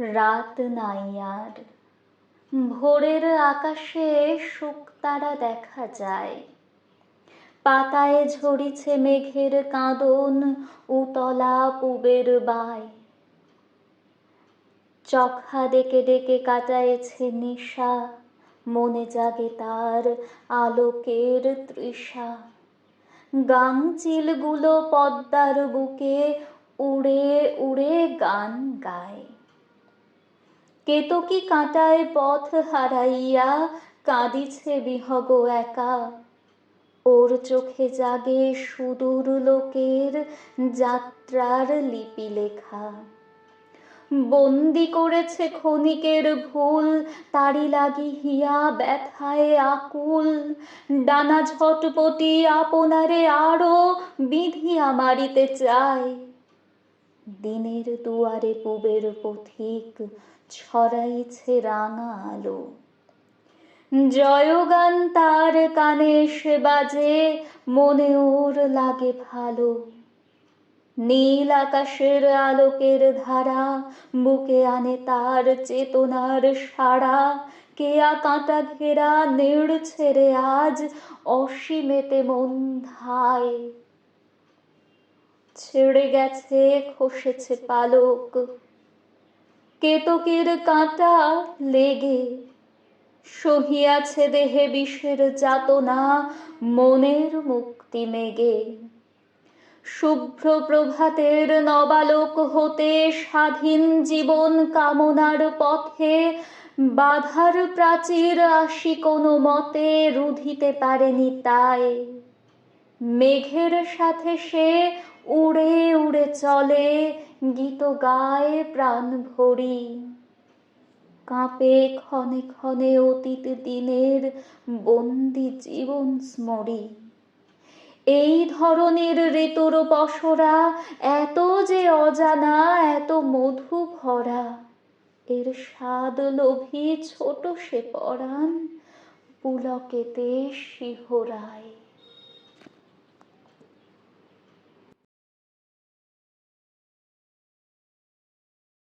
রাত নাই আর। ভোরের আকাশে শুকতারা দেখা যায়। পাতায় ঝরিছে মেঘের কাঁদন, উতলা পুবের বায়। চখা ডেকে ডেকে কাটায়েছে নিশা, মনে জাগে তার আলোকের তৃষা। গাংচিলগুলো পদ্মার বুকে উড়ে উড়ে গান গায়। কেতকী কাঁটায় পথ হারাইয়া কাঁদিছে বিহগ একা। ওর চোখে জাগে সুদূর লোকের যাত্রার লিপি লেখা। বন্দি করেছে ক্ষণিকের ভুল, তারি লাগি হিয়া ব্যথায় আকুল। ডানা ঝটপটি আপনারে আরও বিধিয়া মারিতে চায়। দিনের দুয়ারে পুবের পথিক ছড়াইছে রাঙা আলো। জয়গান তার কানে সে বাজে, মনে ওর লাগে ভালো। নীল আকাশের আলোকের ধারা, বুকে আনে তার চেতনার সারা কেয়া কাঁটা ঘেরা নেড় ছেড়ে আজ, অসীমেতে মন ধায়। ছেড়ে গেছে, খসেছে পালক। কেতকের কাঁটা লেগে সহিয়াছে দেহে বিষের যাতনা, মনের মুক্তি মেগে। শুভ্র প্রভাতের নবালোক হতে স্বাধীন জীবন কামনার পথে বাধার প্রাচীর আসি কোনো মতে, রুধিতে পারেনি তাই। মেঘের সাথে সে উড়ে উড়ে চলে, গীত গায়ে প্রাণ ভরি। কাঁপে ক্ষণে ক্ষণে অতীত দিনের বন্দি জীবন স্মরি। এই ধরনের ঋতুর পসরা এত যে অজানা, এত মধু ভরা এর স্বাদ লোভী ছোট সে পরাণ, পুলকেতে শিহরায়।